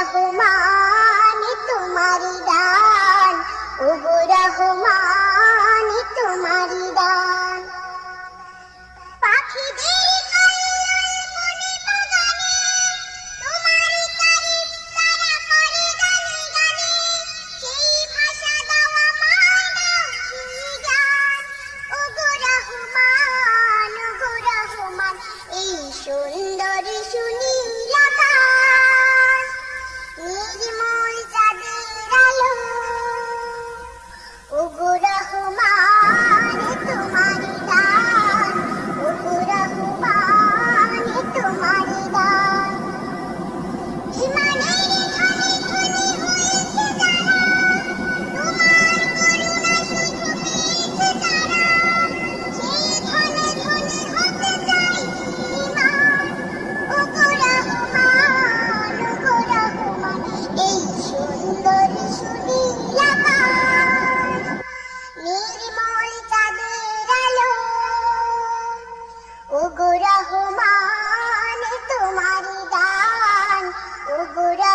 রহমান তোমারি দান। ওগো রহমান তোমারি দান। পাখিদের কল্লোল বনে বাগানে